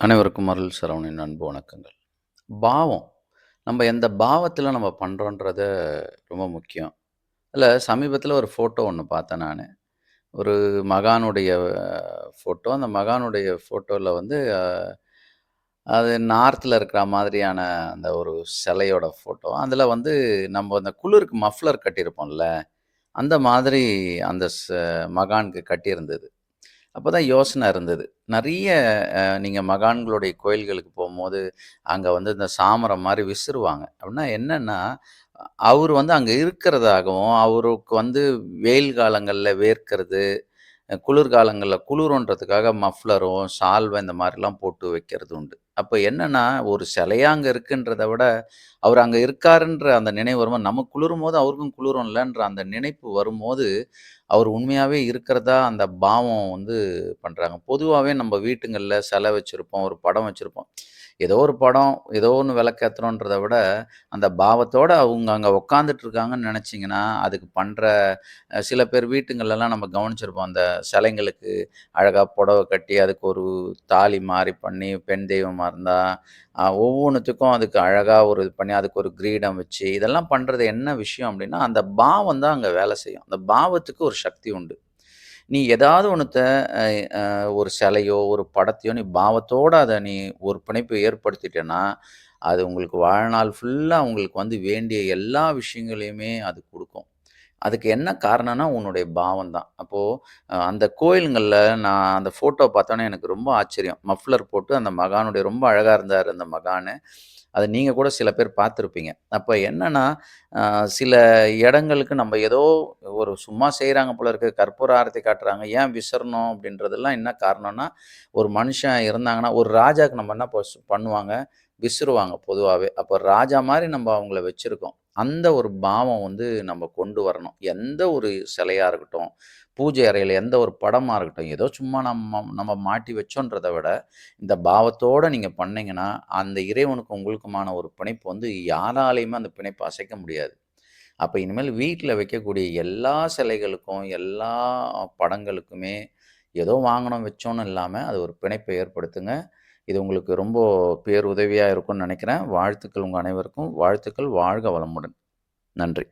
அனைவருக்கும் அருள் சரவணின் அன்பு வணக்கங்கள். பாவம். நம்ம எந்த பாவத்தில் நம்ம பண்ணுறோன்றது ரொம்ப முக்கியம். அதில் சமீபத்தில் ஒரு ஃபோட்டோ ஒன்று பார்த்தேன் நான் ஒரு மகானுடைய ஃபோட்டோ. அந்த மகானுடைய ஃபோட்டோவில் வந்து அது நார்த்தில் இருக்கிற மாதிரியான அந்த ஒரு சிலையோட ஃபோட்டோ. அதில் வந்து நம்ம அந்த குளிருக்கு மஃப்ளர் கட்டியிருப்போம்ல, அந்த மாதிரி அந்த ச மகானுக்கு கட்டியிருந்தது. அப்போ தான் யோசனை இருந்தது. நிறைய நீங்கள் மகான்களுடைய கோயில்களுக்கு போகும்போது அங்கே வந்து இந்த சாமரம் மாதிரி விசிறுவாங்க. அப்படின்னா என்னென்னா அவர் வந்து அங்கே இருக்கிறதாகவும், அவருக்கு வந்து வெயில் காலங்களில் வேர்க்கிறது, குளிர்காலங்களில் குளிரோன்றதுக்காக மஃப்ளரும், சால்வை இந்த மாதிரிலாம் போட்டு வைக்கிறது உண்டு. அப்போ என்னன்னா, ஒரு சிலையா அங்க இருக்குன்றத விட, அவர் அங்க இருக்காருன்ற அந்த நினைவு வரும்போது, நமக்கு குளிரும்போது அவருக்கும் குளிரும் இல்லைன்ற அந்த நினைப்பு வரும்போது, அவர் உண்மையாவே இருக்கிறதா அந்த பாவம் வந்து பண்றாங்க. பொதுவாகவே நம்ம வீட்டுங்களில் சிலை வச்சிருப்போம், ஒரு படம் வச்சிருப்போம். ஏதோ ஒரு படம், ஏதோ ஒன்று விளக்கேத்துறோன்றத விட, அந்த பாவத்தோடு அவங்க அங்கே உக்காந்துட்டு இருக்காங்கன்னு நினச்சிங்கன்னா அதுக்கு பண்ணுற சில பேர் வீட்டுங்களெல்லாம் நம்ம கவனிச்சிருப்போம். அந்த சிலைங்களுக்கு அழகாக புடவை கட்டி, அதுக்கு ஒரு தாலி மாதிரி பண்ணி, பெண் தெய்வம் இருந்தா, இருந்தால் ஒவ்வொன்றுத்துக்கும் அதுக்கு அழகாக ஒரு இது பண்ணி, அதுக்கு ஒரு கிரீடம் வச்சு, இதெல்லாம் பண்ணுறது என்ன விஷயம் அப்படின்னா அந்த பாவம் தான் அங்கே வேலை செய்யும். அந்த பாவத்துக்கு ஒரு சக்தி உண்டு. நீ ஏதாவது ஒன்றுத்த ஒரு சிலையோ, ஒரு படத்தையோ நீ பாவத்தோடு அதை நீ ஒரு பிணைப்பு ஏற்படுத்திட்டேன்னா அது உங்களுக்கு வாழ்நாள் ஃபுல்லாக உங்களுக்கு வந்து வேண்டிய எல்லா விஷயங்களையுமே அது கொடுக்கும் அதுக்கு என்ன காரணம்னா, உன்னுடைய பாவம் தான். அப்போது அந்த கோயிலுங்களில் நான் அந்த ஃபோட்டோ பார்த்தோன்னே எனக்கு ரொம்ப ஆச்சரியம். மஃப்ளர் போட்டு அந்த மகானுடைய ரொம்ப அழகாக இருந்தார் அந்த மகானு. அதை நீங்கள் கூட சில பேர் பார்த்துருப்பீங்க. அப்போ என்னன்னா, சில இடங்களுக்கு நம்ம ஏதோ ஒரு சும்மா செய்கிறாங்க போல இருக்க கற்பூர ஆரத்தி காட்டுறாங்க, ஏன் விசரணும் அப்படின்றதெல்லாம் என்ன காரணம்னா, ஒரு மனுஷன் இருந்தாங்கன்னா, ஒரு ராஜாவுக்கு நம்ம என்ன பண்ணுவாங்க, விசுறுவாங்க பொதுவாகவே அப்போ ராஜா மாதிரி நம்ம அவங்கள வச்சுருக்கோம் அந்த ஒரு பாவம் வந்து நம்ம கொண்டு வரணும். எந்த ஒரு சிலையாக இருக்கட்டும், பூஜை அறையில் எந்த ஒரு படமாக இருக்கட்டும், ஏதோ சும்மா நம்ம நம்ம மாட்டி வச்சோன்றத விட, இந்த பாவத்தோடு நீங்கள் பண்ணிங்கன்னா அந்த இறைவனுக்கும் உங்களுக்குமான ஒரு பிணைப்பு வந்து யாராலையுமே அந்த பிணைப்பு அசைக்க முடியாது. அப்போ இனிமேல் வீட்டில் வைக்கக்கூடிய எல்லா சிலைகளுக்கும், எல்லா படங்களுக்குமே ஏதோ வாங்கணும் வச்சோன்னு இல்லாமல் அது ஒரு பிணைப்பை ஏற்படுத்துங்க. இது உங்களுக்கு ரொம்ப பேருதவியா இருக்கும்னு நினைக்கிறேன் வாழ்த்துக்கள் உங்கள் அனைவருக்கும். வாழ்த்துக்கள். வாழ்க வளமுடன். நன்றி.